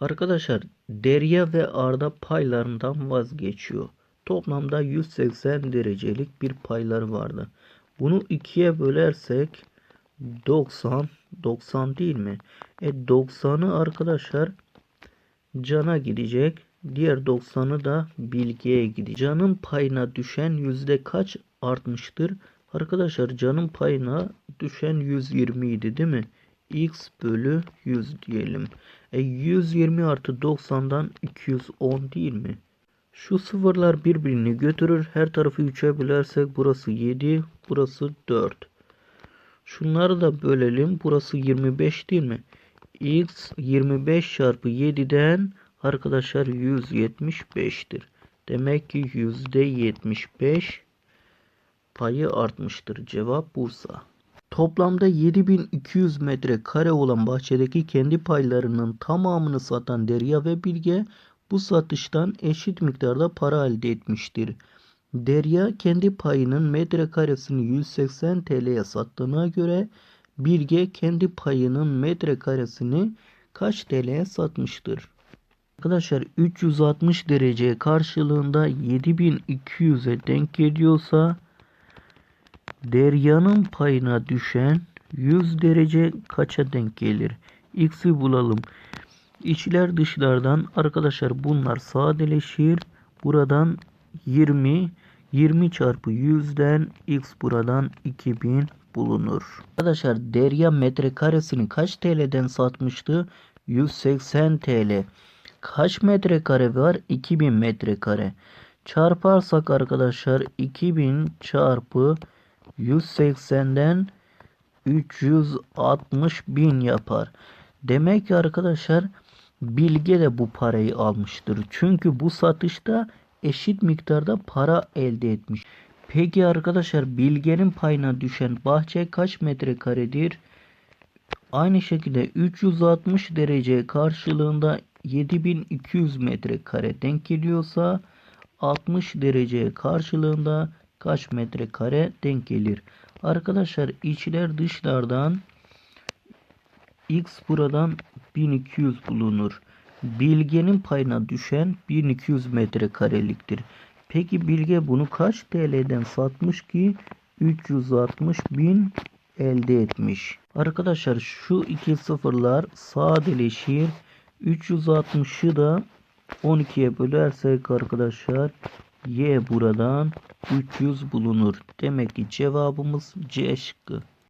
Arkadaşlar Derya ve Arda paylarından vazgeçiyor. Toplamda 180 derecelik bir payları vardı. Bunu ikiye bölersek 90 90 değil mi? E 90'ı arkadaşlar Can'a gidecek. Diğer 90'ı da Bilge'ye gidecek. Can'ın payına düşen yüzde kaç artmıştır? Arkadaşlar Can'ın payına düşen 120 idi değil mi? X bölü 100 diyelim. E 120 artı 90'dan 210 değil mi? Şu sıfırlar birbirini götürür. Her tarafı 3'e bölersek burası 7, burası 4. Şunları da bölelim. Burası 25 değil mi? X 25 çarpı 7'den arkadaşlar 175'tir. Demek ki %75 payı artmıştır. Cevap Bursa. Toplamda 7200 metre kare olan bahçedeki kendi paylarının tamamını satan Derya ve Bilge bu satıştan eşit miktarda para elde etmiştir. Derya kendi payının metrekaresini 180 TL'ye sattığına göre Bilge kendi payının metrekaresini kaç TL'ye satmıştır? Arkadaşlar 360 derece karşılığında 7200'e denk geliyorsa Derya'nın payına düşen 100 derece kaça denk gelir? X'i bulalım. İçler dışlardan arkadaşlar bunlar sadeleşir. Buradan 20 20 çarpı 100'den x buradan 2000 bulunur. Arkadaşlar Derya metrekaresini kaç TL'den satmıştı? 180 TL. Kaç metrekare var? 2000 metrekare. Çarparsak arkadaşlar 2000 çarpı 180'den 360 bin yapar. Demek ki arkadaşlar Bilge de bu parayı almıştır. Çünkü bu satışta eşit miktarda para elde etmiş. Peki arkadaşlar Bilge'nin payına düşen bahçe kaç metrekaredir? Aynı şekilde 360 derece karşılığında 7200 metrekare denk geliyorsa 60 derece karşılığında kaç metrekare denk gelir? Arkadaşlar içler dışlardan x buradan 1200 bulunur. Bilge'nin payına düşen 1200 metrekareliktir. Peki Bilge bunu kaç TL'den satmış ki 360 bin elde etmiş. Arkadaşlar şu iki sıfırlar sadeleşir. 360'ı da 12'ye bölersek arkadaşlar y buradan 300 bulunur. Demek ki cevabımız C şıkkı.